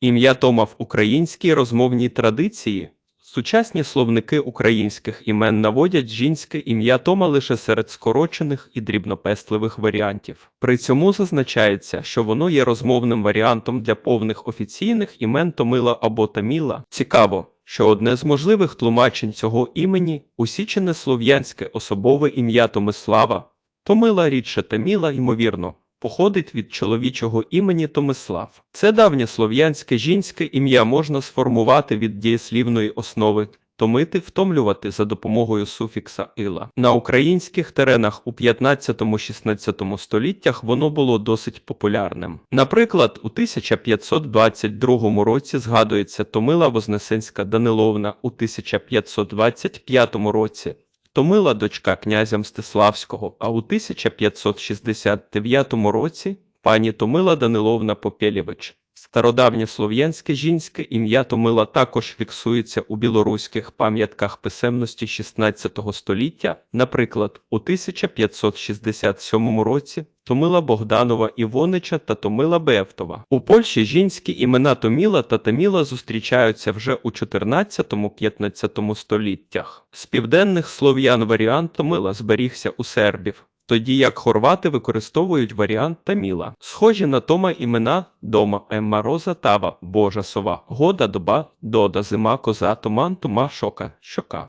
Ім'я Тома в українській розмовній традиції. Сучасні словники українських імен наводять жінське ім'я Тома лише серед скорочених і дрібнопестливих варіантів. При цьому зазначається, що воно є розмовним варіантом для повних офіційних імен Томила або Таміла. Цікаво, що одне з можливих тлумачень цього імені усічене слов'янське особове ім'я Томислава. Томила рідше Таміла, ймовірно, походить від чоловічого імені Томислав. Це давнє слов'янське жінське ім'я можна сформувати від дієслівної основи томити, втомлювати за допомогою суфікса ила. На українських теренах у 15-16 століттях воно було досить популярним. Наприклад, у 1522 році згадується Томила Вознесенська Даниловна у 1525 році. Томила дочка князя Мстиславського, а у 1569 році пані Томила Даниловна Попєлєвич. Стародавнє слов'янське жінське ім'я Томила також фіксується у білоруських пам'ятках писемності 16 століття, наприклад, у 1567 році Томила Богданова Івонича та Томила Бевтова. У Польщі жінські імена Томіла та Таміла зустрічаються вже у 14-15 століттях. З південних слов'ян варіант Томила зберігся у сербів. Тоді як хорвати використовують варіант Таміла. Схожі на Тома імена Дома, Емма Роза, Тава, Божа Сова, Года, Доба, Дода, Зима, Коза, Туман, Тума, Шока, Щока.